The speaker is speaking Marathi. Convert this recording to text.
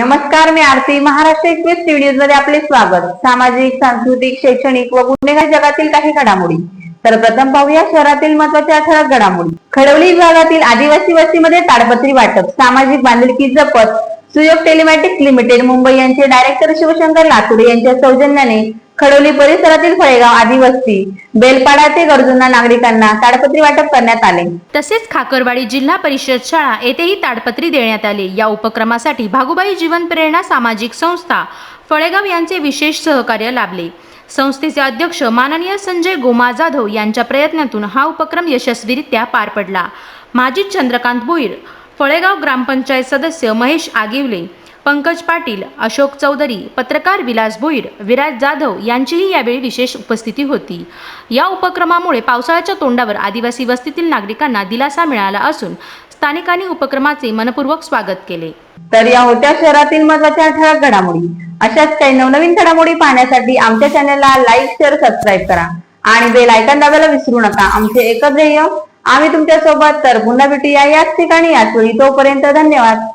नमस्कार मी आरती महाराष्ट्र एक्सप्रेस न्यूजमध्ये आपले स्वागत. सामाजिक सांस्कृतिक शैक्षणिक व गुन्हेगार जगातील काही घडामोडी. तर प्रथम पाहूया शहरातील महत्त्वाच्या ठळक घडामोडी. खडवली विभागातील आदिवासी वस्तीमध्ये ताडपत्री वाटप. सामाजिक बांधिलकी जपत सुयोग टेलिमॅटिक्स लिमिटेड मुंबई यांचे डायरेक्टर शिवशंकर लातुरे यांच्या सौजन्याने खडवली परिसरातील फळेगाव आदिवस्ती बेलपाडा ते गरजूंना नागरिकांना ताडपत्री वाटप करण्यात आले. तसेच खाकरवाडी जिल्हा परिषद शाळा येथेही ताडपत्री देण्यात आले. या उपक्रमासाठी भागुबाई जीवन प्रेरणा सामाजिक संस्था फळेगाव यांचे विशेष सहकार्य लाभले. संस्थेचे अध्यक्ष माननीय संजय गोमा जाधव यांच्या प्रयत्नातून हा उपक्रम यशस्वीरित्या पार पडला. माजी चंद्रकांत भोईर फळेगाव ग्रामपंचायत सदस्य महेश आगिवले. पंकज पाटील अशोक चौधरी पत्रकार विलास भोईर विराज जाधव यांचीही यावेळी विशेष उपस्थिती होती. या उपक्रमामुळे पावसाळ्याच्या तोंडावर आदिवासी वस्तीतील नागरिकांना दिलासा मिळाला असून स्थानिकांनी उपक्रमाचे मनपूर्वक स्वागत केले. तर या होत्या शहरातील महत्त्वाच्या ठळक घडामोडी. अशाच काही नवनवीन घडामोडी पाहण्यासाठी आमच्या चॅनलला लाईक शेअर सबस्क्राईब करा. आणि बेल आयकॉन दाबायला विसरू नका. आमचे एकच ध्येय आम्ही तुमच्यासोबत तर पुन्हा भेटूया याच ठिकाणी. याच वेळी तोपर्यंत धन्यवाद.